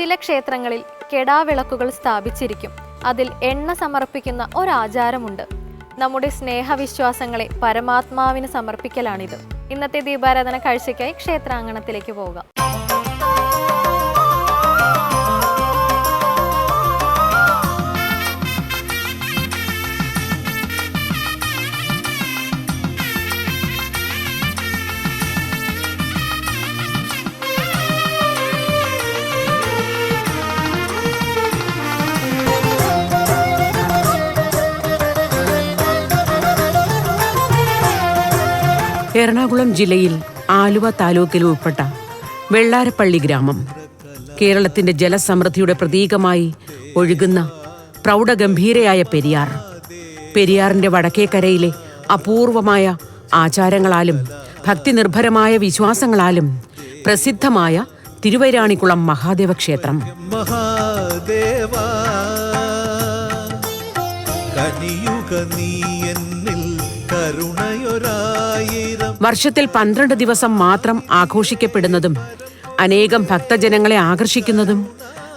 ചില ക്ഷേത്രങ്ങളിൽ കെടാവിളക്കുകൾ സ്ഥാപിച്ചിരിക്കും. അതിൽ എണ്ണ സമർപ്പിക്കുന്ന ഒരാചാരമുണ്ട്. നമ്മുടെ സ്നേഹവിശ്വാസങ്ങളെ പരമാത്മാവിന് സമർപ്പിക്കലാണിത്. ഇന്നത്തെ ദീപാരാധന കാഴ്ചയ്ക്കായി ക്ഷേത്രാങ്കണത്തിലേക്ക് പോകാം എറണാകുളം ജില്ലയിൽ ആലുവ താലൂക്കിൽ ഉൾപ്പെട്ട വെള്ളാരപ്പള്ളി ഗ്രാമം. കേരളത്തിന്റെ ജലസമൃദ്ധിയുടെ പ്രതീകമായി ഒഴുകുന്ന പ്രൗഢഗംഭീരയായ പെരിയാർ. പെരിയാറിന്റെ വടക്കേക്കരയിലെ അപൂർവമായ ആചാരങ്ങളാലും ഭക്തിനിർഭരമായ വിശ്വാസങ്ങളാലും പ്രസിദ്ധമായ തിരുവൈരാണിക്കുളം മഹാദേവ ക്ഷേത്രം. മഹാദേവ നീ. വർഷത്തിൽ പന്ത്രണ്ട് ദിവസം മാത്രം ആഘോഷിക്കപ്പെടുന്നതും അനേകം ഭക്തജനങ്ങളെ ആകർഷിക്കുന്നതും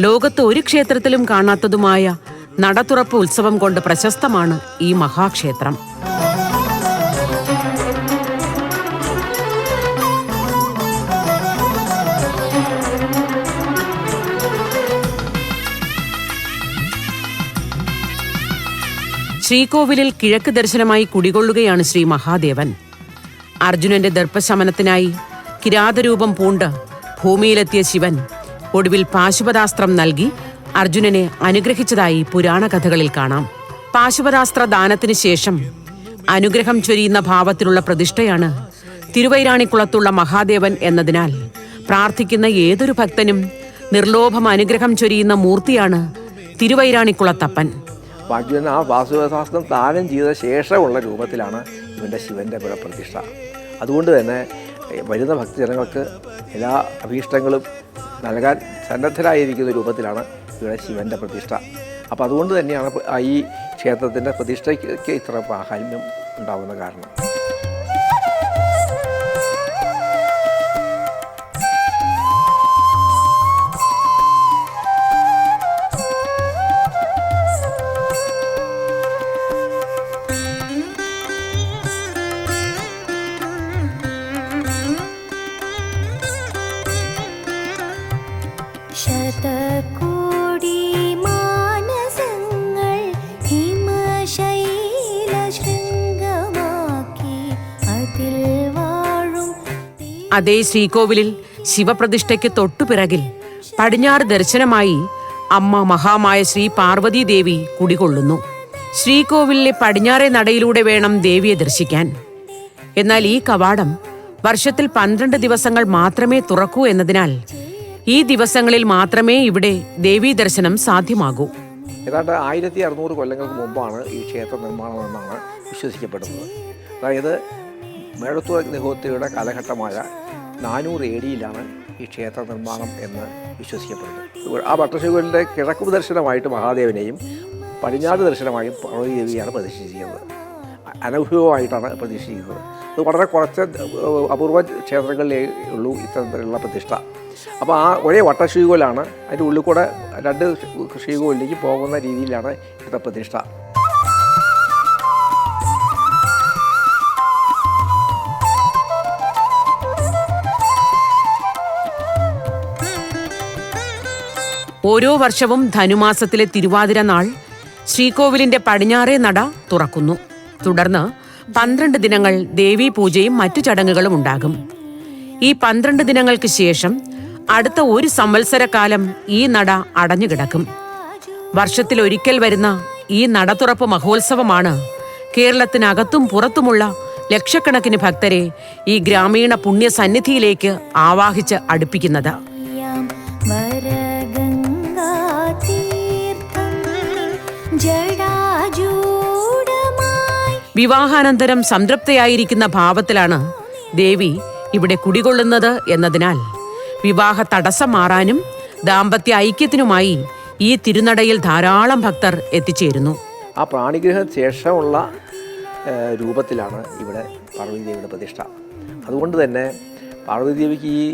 ലോകത്ത് ഒരു ക്ഷേത്രത്തിലും കാണാത്തതുമായ നടതുറപ്പ് ഉത്സവം കൊണ്ട് പ്രശസ്തമാണ് ഈ മഹാക്ഷേത്രം. ശ്രീകോവിലിൽ കിഴക്ക് ദർശനമായി കുടികൊള്ളുകയാണ് ശ്രീ മഹാദേവൻ. അർജുനന്റെ ദർപ്പശമനത്തിനായി കിരാതരൂപം പൂണ്ട് ഭൂമിയിലെത്തിയ ശിവൻ ഒടുവിൽ പാശുപതാസ്ത്രം നൽകി അർജുനനെ അനുഗ്രഹിച്ചതായി പുരാണ കഥകളിൽ കാണാം. പാശുപതാസ്ത്ര ദാനത്തിന് ശേഷം അനുഗ്രഹം ചൊരിയുന്ന ഭാവത്തിലുള്ള പ്രതിഷ്ഠയാണ് തിരുവൈരാണിക്കുളത്തുള്ള മഹാദേവൻ എന്നതിനാൽ പ്രാർത്ഥിക്കുന്ന ഏതൊരു ഭക്തനും നിർലോഭം അനുഗ്രഹം ചൊരിയുന്ന മൂർത്തിയാണ് തിരുവൈരാണിക്കുളത്തപ്പൻ. അർജുനൻ ആ വാസുദേവശാസ്ത്രം ദാനം ചെയ്ത ശേഷമുള്ള രൂപത്തിലാണ് ഇവന്റെ ശിവന്റെ പ്രതിഷ്ഠ അതുകൊണ്ട് തന്നെ വരുന്ന ഭക്തജനങ്ങൾക്ക് എല്ലാ അഭീഷ്ടങ്ങളും നൽകാൻ സന്നദ്ധരായിരിക്കുന്ന രൂപത്തിലാണ് ഇവിടെ ശിവന്റെ പ്രതിഷ്ഠ. അപ്പോൾ അതുകൊണ്ട് തന്നെയാണ് ഈ ക്ഷേത്രത്തിന്റെ പ്രതിഷ്ഠയ്ക്ക് ഇത്ര പ്രാധാന്യം ഉണ്ടാകുന്ന കാരണം. അതേ ശ്രീകോവിലിൽ ശിവപ്രതിഷ്ഠയ്ക്ക് തൊട്ടുപിറകിൽ പടിഞ്ഞാറ് ദർശനമായി അമ്മ മഹാമായ ശ്രീ പാർവതി ദേവി കുടികൊള്ളുന്നു. ശ്രീകോവിലിലെ പടിഞ്ഞാറേ നടയിലൂടെ വേണം ദേവിയെ ദർശിക്കാൻ. എന്നാൽ ഈ കവാടം വർഷത്തിൽ പന്ത്രണ്ട് ദിവസങ്ങൾ മാത്രമേ തുറക്കൂ എന്നതിനാൽ ഈ ദിവസങ്ങളിൽ മാത്രമേ ഇവിടെ ദേവീ ദർശനം സാധ്യമാകൂ. ഏതാണ്ട് ആയിരത്തി അറുന്നൂറ് കൊല്ലങ്ങൾക്ക് മുമ്പാണ് ഈ ക്ഷേത്ര നിർമ്മാണം എന്നാണ് വിശ്വസിക്കപ്പെടുന്നത്. അതായത് മേഴത്തൂർ അഗ്നിഹോത്രിയുടെ കാലഘട്ടമായ നാനൂറ് എ ഡിയിലാണ് ഈ ക്ഷേത്ര നിർമ്മാണം എന്ന് വിശ്വസിക്കപ്പെടുന്നത്. ആ ഭട്ടശിവന്റെ കിഴക്കു ദർശനമായിട്ട് മഹാദേവനെയും പടിഞ്ഞാറ് ദർശനമായും പാർവതി ദേവിയാണ് പ്രതിഷ്ഠിച്ചിരിക്കുന്നത് അനുഭവമായിട്ടാണ് പ്രതിഷ്ഠിക്കുന്നത് അത് വളരെ കുറച്ച് അപൂർവ ക്ഷേത്രങ്ങളിലേ ഉള്ളൂ ഇത്തരത്തിലുള്ള പ്രതിഷ്ഠ. അപ്പോൾ ആ ഒരേ വട്ടശ്രീകോലാണ് അതിന്റെ ഉള്ളിൽ കൂടെ രണ്ട് ശ്രീകോലിലേക്ക് പോകുന്ന രീതിയിലാണ് ഇത്തരം പ്രതിഷ്ഠ. ഓരോ വർഷവും ധനുമാസത്തിലെ തിരുവാതിര നാൾ ശ്രീകോവിലിന്റെ പടിഞ്ഞാറേ നട തുറക്കുന്നു. തുടർന്ന് പന്ത്രണ്ട് ദിനങ്ങൾ ദേവീ പൂജയും മറ്റു ചടങ്ങുകളും ഉണ്ടാകും. ഈ പന്ത്രണ്ട് ദിനങ്ങൾക്ക് ശേഷം അടുത്ത ഒരു സംവത്സരക്കാലം ഈ നട അടഞ്ഞുകിടക്കും വർഷത്തിൽ ഒരിക്കൽ വരുന്ന ഈ നട തുറപ്പ് മഹോത്സവമാണ് കേരളത്തിനകത്തും പുറത്തുമുള്ള ലക്ഷക്കണക്കിന് ഭക്തരെ ഈ ഗ്രാമീണ പുണ്യസന്നിധിയിലേക്ക് ആവാഹിച്ച് അടുപ്പിക്കുന്നത്. വിവാഹാനന്തരം സംതൃപ്തയായിരിക്കുന്ന ഭാവത്തിലാണ് ദേവി ഇവിടെ കുടികൊള്ളുന്നത് എന്നതിനാൽ. വിവാഹ തടസ്സം മാറാനും ദാമ്പത്യ ഐക്യത്തിനുമായി ഈ തിരുനടയിൽ ധാരാളം ഭക്തർ എത്തിച്ചേരുന്നു. ആ പ്രാണിഗ്രഹത്തിന് ശേഷമുള്ള രൂപത്തിലാണ് ഇവിടെ പാർവതി ദേവിയുടെ പ്രതിഷ്ഠ. അതുകൊണ്ട് തന്നെ പാർവതി ദേവിക്ക് ഈ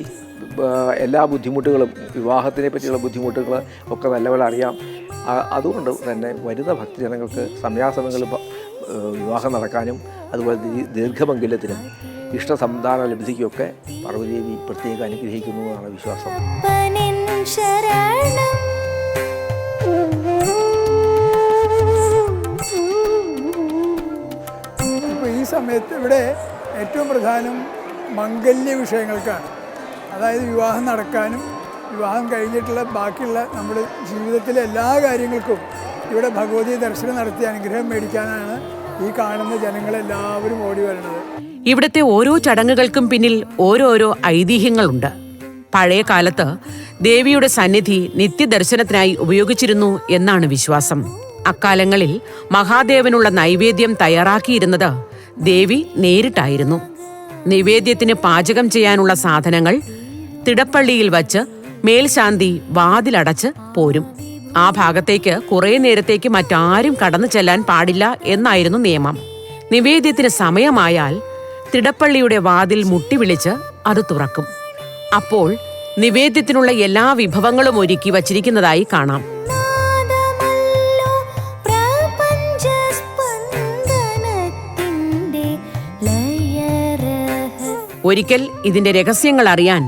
എല്ലാ ബുദ്ധിമുട്ടുകളും വിവാഹത്തിനെ പറ്റിയുള്ള ബുദ്ധിമുട്ടുകൾ ഒക്കെ നല്ലപോലെ അറിയാം. അതുകൊണ്ട് തന്നെ വരുന്ന ഭക്തജനങ്ങൾക്ക് സമയാസമയങ്ങളിൽ വിവാഹം നടക്കാനും അതുപോലെ ദീർഘമംഗല്യത്തിനും ഇഷ്ടസന്താന ലബ്ധിക്കുമൊക്കെ പാർവതീദേവി പ്രത്യേക അനുഗ്രഹിക്കുന്നു എന്നാണ് വിശ്വാസം. ഇപ്പോൾ ഈ സമയത്ത് ഇവിടെ ഏറ്റവും പ്രധാനം മംഗല്യ വിഷയങ്ങൾക്കാണ്. അതായത് വിവാഹം നടക്കാനും വിവാഹം കഴിഞ്ഞിട്ടുള്ള ബാക്കിയുള്ള നമ്മുടെ ജീവിതത്തിലെ എല്ലാ കാര്യങ്ങൾക്കും ഇവിടെ ഭഗവതി ദർശനം നടത്തി അനുഗ്രഹം മേടിക്കാനാണ് ഈ കാണുന്ന ജനങ്ങളെല്ലാവരും ഓടി വരുന്നത് ഇവിടുത്തെ ഓരോ ചടങ്ങുകൾക്കും പിന്നിൽ ഓരോരോ ഐതിഹ്യങ്ങളുണ്ട്. പഴയ കാലത്ത് ദേവിയുടെ സന്നിധി നിത്യദർശനത്തിനായി ഉപയോഗിച്ചിരുന്നു എന്നാണ് വിശ്വാസം. അക്കാലങ്ങളിൽ മഹാദേവനുള്ള നൈവേദ്യം തയ്യാറാക്കിയിരുന്നത് ദേവി നേരിട്ടായിരുന്നു. നിവേദ്യത്തിന് പാചകം ചെയ്യാനുള്ള സാധനങ്ങൾ തിടപ്പള്ളിയിൽ വച്ച് മേൽശാന്തി വാതിലടച്ച് പോരും. ആ ഭാഗത്തേക്ക് കുറെ നേരത്തേക്ക് മറ്റാരും കടന്നു ചെല്ലാൻ പാടില്ല എന്നായിരുന്നു നിയമം. നിവേദ്യത്തിന് സമയമായാൽ തിടപ്പള്ളിയുടെ വാതിൽ മുട്ടിവിളിച്ച് അത് തുറക്കും. അപ്പോൾ നിവേദ്യത്തിനുള്ള എല്ലാ വിഭവങ്ങളും ഒരുക്കി വച്ചിരിക്കുന്നതായി കാണാം. ഒരിക്കൽ ഇതിന്റെ രഹസ്യങ്ങൾ അറിയാൻ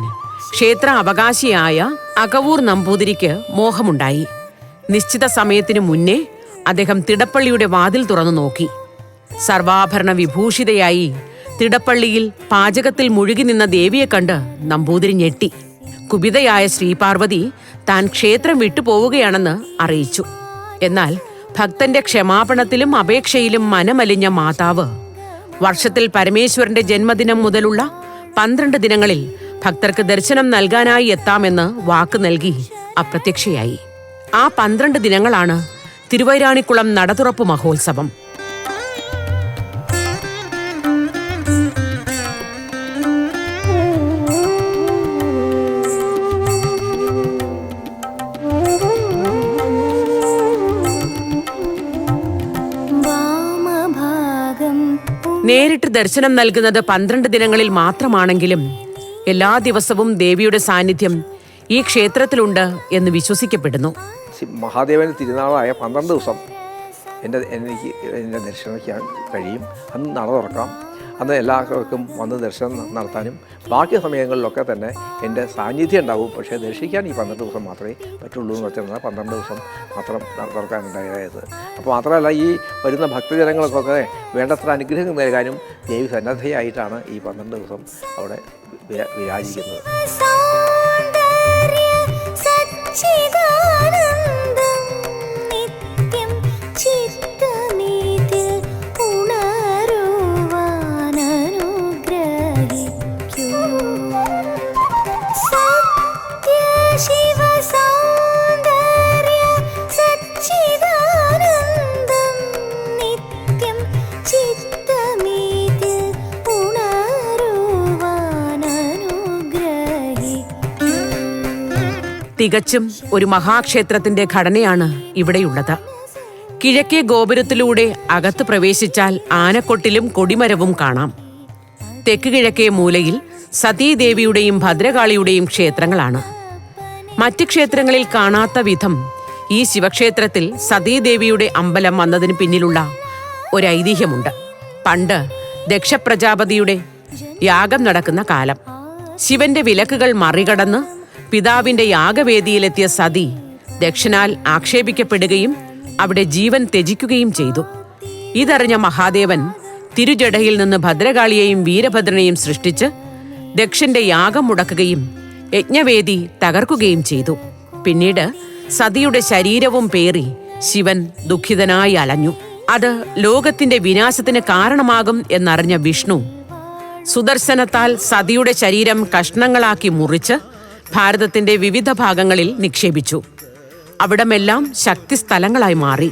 ക്ഷേത്ര അവകാശിയായ അകവൂർ നമ്പൂതിരിക്ക് മോഹമുണ്ടായി. നിശ്ചിത സമയത്തിനു മുന്നേ അദ്ദേഹം തിടപ്പള്ളിയുടെ വാതിൽ തുറന്നു നോക്കി. സർവാഭരണ വിഭൂഷിതയായി തിടപ്പള്ളിയിൽ പാചകത്തിൽ മുഴുകി നിന്ന ദേവിയെ കണ്ട് നമ്പൂതിരി ഞെട്ടി. കുപിതയായ ശ്രീപാർവതി താൻ ക്ഷേത്രം വിട്ടുപോവുകയാണെന്ന് അറിയിച്ചു. എന്നാൽ ഭക്തന്റെ ക്ഷമാപണത്തിലും അപേക്ഷയിലും മനമലിഞ്ഞ മാതാവ് വർഷത്തിൽ പരമേശ്വരന്റെ ജന്മദിനം മുതലുള്ള പന്ത്രണ്ട് ദിനങ്ങളിൽ ഭക്തർക്ക് ദർശനം നൽകാനായി എത്താമെന്ന് വാക്ക് നൽകി അപ്രത്യക്ഷയായി. ആ പന്ത്രണ്ട് ദിനങ്ങളാണ് തിരുവൈരാണിക്കുളം നടതുറപ്പ് മഹോത്സവം. നേരിട്ട് ദർശനം നൽകുന്നത് പന്ത്രണ്ട് ദിനങ്ങളിൽ മാത്രമാണെങ്കിലും എല്ലാ ദിവസവും ദേവിയുടെ സാന്നിധ്യം ഈ ക്ഷേത്രത്തിലുണ്ട് എന്ന് വിശ്വസിക്കപ്പെടുന്നു. മഹാദേവന് തിരുനാളായ പന്ത്രണ്ട് ദിവസം എന്റെ എനിക്ക് എന്റെ ദർശനിക്കാൻ കഴിയും. അന്ന് നട തുറക്കാം. അന്ന് എല്ലാവർക്കും വന്ന് ദർശനം നടത്താനും ബാക്കി സമയങ്ങളിലൊക്കെ തന്നെ എന്റെ സാന്നിധ്യം ഉണ്ടാവും. പക്ഷേ ദർശിക്കാൻ ഈ പന്ത്രണ്ട് ദിവസം മാത്രമേ പറ്റുള്ളൂ എന്ന് വെച്ചാൽ പന്ത്രണ്ട് ദിവസം മാത്രം തുറക്കാനുണ്ടായത്. അപ്പോൾ മാത്രമല്ല ഈ വരുന്ന ഭക്തജനങ്ങൾക്കൊക്കെ വേണ്ടത്ര അനുഗ്രഹം നൽകാനും ദേവി സന്നദ്ധയായിട്ടാണ് ഈ പന്ത്രണ്ട് ദിവസം അവിടെ വിരാ- വിരാജിക്കുന്നത്. തികച്ചും ഒരു മഹാക്ഷേത്രത്തിന്റെ ഘടനയാണ് ഇവിടെയുള്ളത്. കിഴക്കേ ഗോപുരത്തിലൂടെ അകത്ത് പ്രവേശിച്ചാൽ ആനക്കൊട്ടിലും കൊടിമരവും കാണാം. തെക്ക് കിഴക്കേ മൂലയിൽ സതീദേവിയുടെയും ഭദ്രകാളിയുടെയും ക്ഷേത്രങ്ങളാണ്. മറ്റ് ക്ഷേത്രങ്ങളിൽ കാണാത്ത വിധം ഈ ശിവക്ഷേത്രത്തിൽ സതീദേവിയുടെ അമ്പലം വന്നതിന് പിന്നിലുള്ള ഒരു ഐതിഹ്യമുണ്ട് പണ്ട് ദക്ഷപ്രജാപതിയുടെ യാഗം നടക്കുന്ന കാലം. ശിവന്റെ വിലക്കുകൾ മറികടന്ന് പിതാവിന്റെ യാഗവേദിയിലെത്തിയ സതി ദക്ഷനാൽ ആക്ഷേപിക്കപ്പെടുകയും അവിടെ ജീവൻ ത്യജിക്കുകയും ചെയ്തു. ഇതറിഞ്ഞ മഹാദേവൻ തിരുജടയിൽ നിന്ന് ഭദ്രകാളിയെയും വീരഭദ്രനെയും സൃഷ്ടിച്ച് ദക്ഷന്റെ യാഗം മുടക്കുകയും യജ്ഞവേദി തകർക്കുകയും ചെയ്തു. പിന്നീട് സതിയുടെ ശരീരവും പേറി ശിവൻ ദുഃഖിതനായി അലഞ്ഞു. അത് ലോകത്തിന്റെ വിനാശത്തിന് കാരണമാകും എന്നറിഞ്ഞ വിഷ്ണു സുദർശനത്താൽ സതിയുടെ ശരീരം കഷ്ണങ്ങളാക്കി മുറിച്ച് ഭാരതത്തിന്റെ വിവിധ ഭാഗങ്ങളിൽ നിക്ഷേപിച്ചു. അവിടമെല്ലാം ശക്തി സ്ഥലങ്ങളായി മാറി.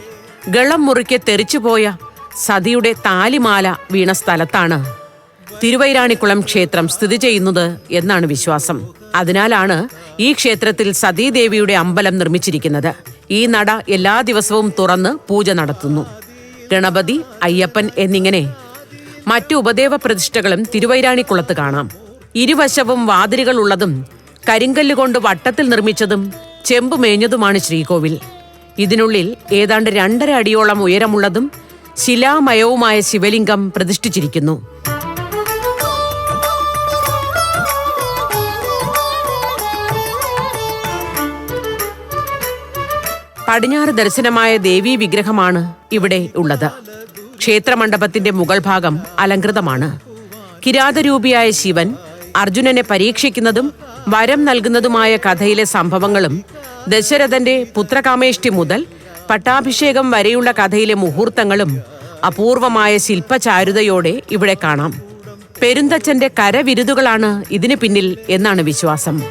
ഗളം മുറിക്കെ തെറിച്ചുപോയ സതിയുടെ താലിമാല വീണ സ്ഥലത്താണ്. തിരുവൈരാണിക്കുളം ക്ഷേത്രം സ്ഥിതി ചെയ്യുന്നത് എന്നാണ് വിശ്വാസം. അതിനാലാണ് ഈ ക്ഷേത്രത്തിൽ സതീദേവിയുടെ അമ്പലം നിർമ്മിച്ചിരിക്കുന്നത്. ഈ നട എല്ലാ ദിവസവും തുറന്ന് പൂജ നടത്തുന്നു. ഗണപതി അയ്യപ്പൻ എന്നിങ്ങനെ മറ്റു ഉപദേവ പ്രതിഷ്ഠകളും തിരുവൈരാണിക്കുളത്ത് കാണാം. ഇരുവശവും വാതിലുകളുള്ളതും കരിങ്കല്ല് കൊണ്ട് വട്ടത്തിൽ നിർമ്മിച്ചതും ചെമ്പ് മേഞ്ഞതുമാണ് ശ്രീകോവിൽ. ഇതിനുള്ളിൽ ഏതാണ്ട് രണ്ടര അടിയോളം ഉയരമുള്ളതും ശിലാമയവുമായ ശിവലിംഗം പ്രതിഷ്ഠിച്ചിരിക്കുന്നു. പടിഞ്ഞാറ് ദർശനമായ ദേവീ വിഗ്രഹമാണ് ഇവിടെ ഉള്ളത്. ക്ഷേത്രമണ്ഡപത്തിന്റെ മുകൾ ഭാഗം അലങ്കൃതമാണ് കിരാതരൂപിയായ ശിവൻ അർജുനനെ പരീക്ഷിക്കുന്നതും വരം നൽകുന്നതുമായ കഥയിലെ സംഭവങ്ങളും ദശരഥന്റെ പുത്രകാമേഷ്ടി മുതൽ പട്ടാഭിഷേകം വരെയുള്ള കഥയിലെ മുഹൂർത്തങ്ങളും അപൂർവമായ ശില്പചാരുതയോടെ ഇവിടെ കാണാം. പെരുന്തച്ഛന്റെ കരവിരുതുകളാണ് ഇതിന് പിന്നിൽ എന്നാണ് വിശ്വാസം.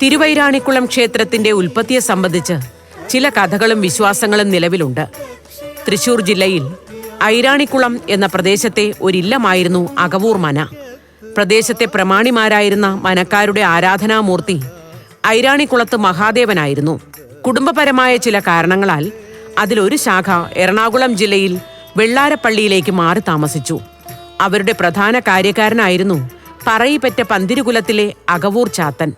തിരുവൈരാണിക്കുളം ക്ഷേത്രത്തിന്റെ ഉൽപ്പത്തിയെ സംബന്ധിച്ച് ചില കഥകളും വിശ്വാസങ്ങളും നിലവിലുണ്ട്. തൃശൂർ ജില്ലയിൽ ഐരാണിക്കുളം എന്ന പ്രദേശത്തെ ഒരില്ലമായിരുന്നു അകവൂർ മന. പ്രദേശത്തെ പ്രമാണിമാരായിരുന്ന മനക്കാരുടെ ആരാധനാമൂർത്തി ഐരാണിക്കുളത്ത് മഹാദേവനായിരുന്നു. കുടുംബപരമായ ചില കാരണങ്ങളാൽ അതിലൊരു ശാഖ എറണാകുളം ജില്ലയിൽ വെള്ളാരപ്പള്ളിയിലേക്ക് മാറി താമസിച്ചു. അവരുടെ പ്രധാന കാര്യക്കാരനായിരുന്നു പറയിപ്പറ്റ പന്തിരുകുലത്തിലെ അകവൂർ ചാത്തൻ.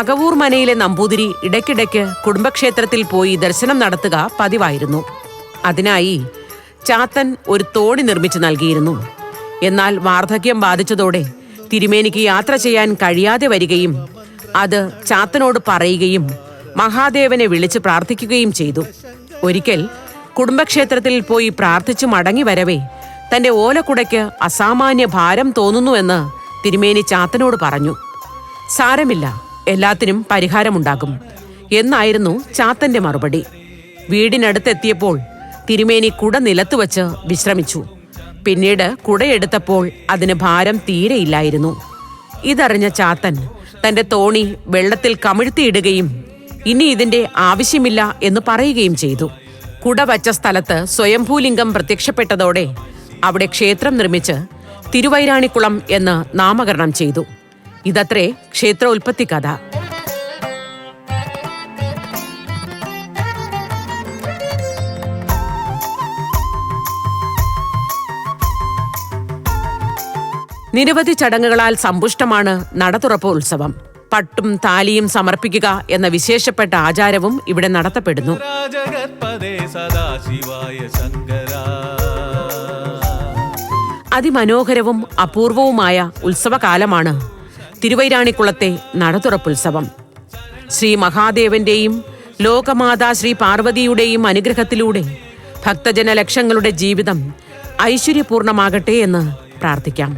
അകവൂർ മനയിലെ നമ്പൂതിരി ഇടയ്ക്കിടയ്ക്ക് കുടുംബക്ഷേത്രത്തിൽ പോയി ദർശനം നടത്തുക പതിവായിരുന്നു. അതിനായി ചാത്തൻ ഒരു തോണി നിർമ്മിച്ചു നൽകിയിരുന്നു. എന്നാൽ വാർദ്ധക്യം ബാധിച്ചതോടെ തിരുമേനിക്ക് യാത്ര ചെയ്യാൻ കഴിയാതെ വരികയും അത് ചാത്തനോട് പറയുകയും മഹാദേവനെ വിളിച്ച് പ്രാർത്ഥിക്കുകയും ചെയ്തു. ഒരിക്കൽ കുടുംബക്ഷേത്രത്തിൽ പോയി പ്രാർത്ഥിച്ചു മടങ്ങി വരവേ തന്റെ ഓലക്കുടയ്ക്ക് അസാമാന്യ ഭാരം തോന്നുന്നുവെന്ന് തിരുമേനി ചാത്തനോട് പറഞ്ഞു. സാരമില്ല. എല്ലാത്തിനും പരിഹാരമുണ്ടാകും. എന്നായിരുന്നു ചാത്തന്റെ മറുപടി. വീടിനടുത്തെത്തിയപ്പോൾ തിരുമേനി കുട നിലത്ത് നിലത്തുവച്ച് വിശ്രമിച്ചു. പിന്നീട് കുടയെടുത്തപ്പോൾ അതിന് ഭാരം തീരെയില്ലായിരുന്നു ഇതറിഞ്ഞ ചാത്തൻ തന്റെ തോണി വെള്ളത്തിൽ കമിഴ്ത്തിയിടുകയും ഇനി ഇതിന്റെ ആവശ്യമില്ല എന്ന് പറയുകയും ചെയ്തു. കുട വച്ച സ്ഥലത്ത് സ്വയംഭൂലിംഗം പ്രത്യക്ഷപ്പെട്ടതോടെ അവിടെ ക്ഷേത്രം നിർമ്മിച്ച് തിരുവൈരാണിക്കുളം എന്ന് നാമകരണം ചെയ്തു. ഇതത്രേ ക്ഷേത്ര ഉൽപ്പത്തി കഥ. നിരവധി ചടങ്ങുകളാൽ സമ്പുഷ്ടമാണ് നടതുറപ്പ് ഉത്സവം. പട്ടും താലിയും സമർപ്പിക്കുക എന്ന വിശേഷപ്പെട്ട ആചാരവും ഇവിടെ നടത്തപ്പെടുന്നു. അതിമനോഹരവും അപൂർവവുമായ ഉത്സവകാലമാണ് തിരുവൈരാണിക്കുളത്തെ നടതുറപ്പുത്സവം. ശ്രീ മഹാദേവന്റെയും ലോകമാതാ ശ്രീ പാർവതിയുടെയും അനുഗ്രഹത്തിലൂടെ ഭക്തജന ലക്ഷങ്ങളുടെ ജീവിതം ഐശ്വര്യപൂർണമാകട്ടെ എന്ന് പ്രാർത്ഥിക്കാം.